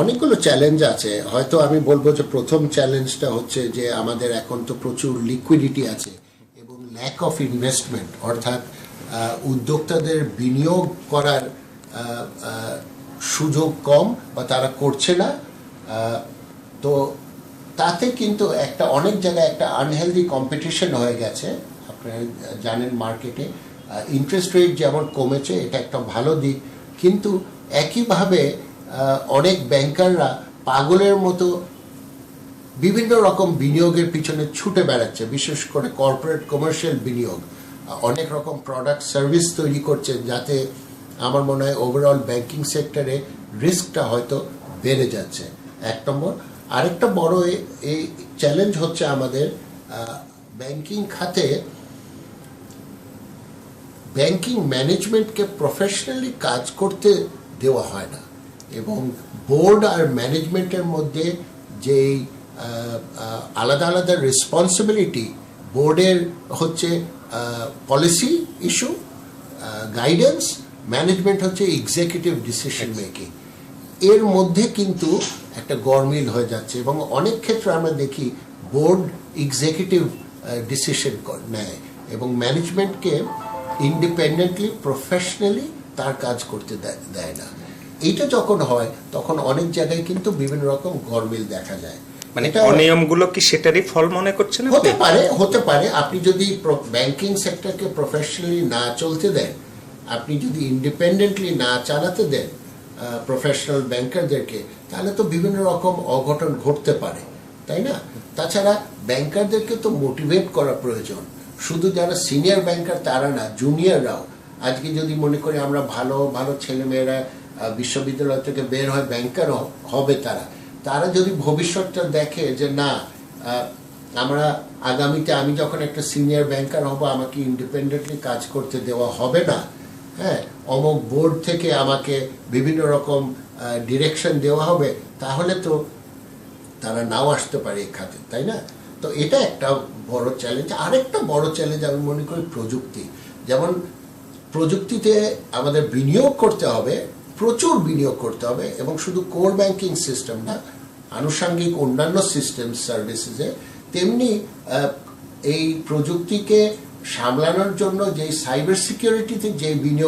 অনেকগুলো চ্যালেঞ্জ আছে। হয়তো আমি বলব যে প্রথম চ্যালেঞ্জটা হচ্ছে যে আমাদের এখন তো প্রচুর লিকুইডিটি আছে এবং ল্যাক অফ ইনভেস্টমেন্ট অর্থাৎ উদ্যোক্তাদের বিনিয়োগ করার সুযোগ কম বা তারা করছে না। তো তাতে কিন্তু একটা, অনেক জায়গায় একটা আনহেলদি কম্পিটিশন হয়ে গেছে। আপনারা জানেন মার্কেটে ইন্টারেস্ট রেট যেমন কমেছে, এটা একটা ভালো দিক। কিন্তু একইভাবে অনেক ব্যাংকাররা পাগলের মতো বিভিন্ন রকম বিনিয়োগের পিছনে ছুটে বেড়াচ্ছে, বিশেষ করে কর্পোরেট কমার্শিয়াল বিনিয়োগ। অনেক রকম প্রোডাক্ট সার্ভিস তৈরি করছে যাতে আমার মনে হয় ওভারঅল ব্যাংকিং সেক্টরে রিস্কটা হয়তো বেড়ে যাচ্ছে। এক নম্বর। আরেকটা বড় এই চ্যালেঞ্জ হচ্ছে আমাদের ব্যাংকিং খাতে ব্যাংকিং ম্যানেজমেন্টকে প্রফেশনালি কাজ করতে দেওয়া হয় না। এবং বোর্ড আর ম্যানেজমেন্টের মধ্যে যেই আলাদা আলাদা রেসপন্সিবিলিটি বোর্ডের হচ্ছে পলিসি ইস্যু গাইডেন্স ম্যানেজমেন্ট হচ্ছে এক্সিকিউটিভ ডিসিশন মেকিং এর মধ্যে কিন্তু একটা গরমিল হয়ে যাচ্ছে এবং অনেক ক্ষেত্রে আমরা দেখি বোর্ড এক্সিকিউটিভ ডিসিশন নেয় এবং ম্যানেজমেন্টকে ইন্ডিপেন্ডেন্টলি প্রফেশনালি তার কাজ করতে দেয়- দেয় না। এইটা যখন হয় তখন অনেক জায়গায় কিন্তু বিভিন্ন রকম গরমিল দেখা যায়। মানে অনিয়মগুলো কি সেটারই ফল মনে করছেন হতে পারে হতে পারে। আপনি যদি ব্যাংকিং সেক্টরকে প্রফেশনালি না চলতে দেন আপনি যদি ইন্ডিপেন্ডেন্টলি না চালাতে দেন প্রফেশনাল ব্যাংকারদেরকে তাহলে তো বিভিন্ন রকম অঘটন ঘটতে পারে তাই না? তাছাড়া ব্যাংকারদেরকে তো মোটিভেট করা প্রয়োজন। শুধু যারা সিনিয়র ব্যাংকার তারা না জুনিয়ররাও আজকে যদি মনে করি আমরা ভালো ভালো ছেলেমেয়েরা বিশ্ববিদ্যালয় থেকে বের হয় ব্যাংকার হবে তারা। তারা যদি ভবিষ্যৎটা দেখে যে না আমরা আগামীতে আমি যখন একটা সিনিয়র ব্যাংকার হব, আমাকে ইন্ডিপেন্ডেন্টলি কাজ করতে দেওয়া হবে না হ্যাঁ অমুক বোর্ড থেকে আমাকে বিভিন্ন রকম ডিরেকশন দেওয়া হবে, তাহলে তো তারা নাও আসতে পারে এই খাতে, তাই না? তো এটা একটা বড় চ্যালেঞ্জ আরেকটা বড় চ্যালেঞ্জ আমি মনে করি প্রযুক্তি। যেমন প্রযুক্তিতে আমাদের বিনিয়োগ করতে হবে প্রচুর বিনিয়োগ করতে হবে এবং শুধু কোর ব্যাংকিং সিস্টেম না, আনুষাঙ্গিক অন্যান্য সিস্টেম সার্ভিসেসে তেমনি এই প্রযুক্তিকে সামলানোর জন্য যে সাইবার সিকিউরিটিতে যে বিনিয়োগ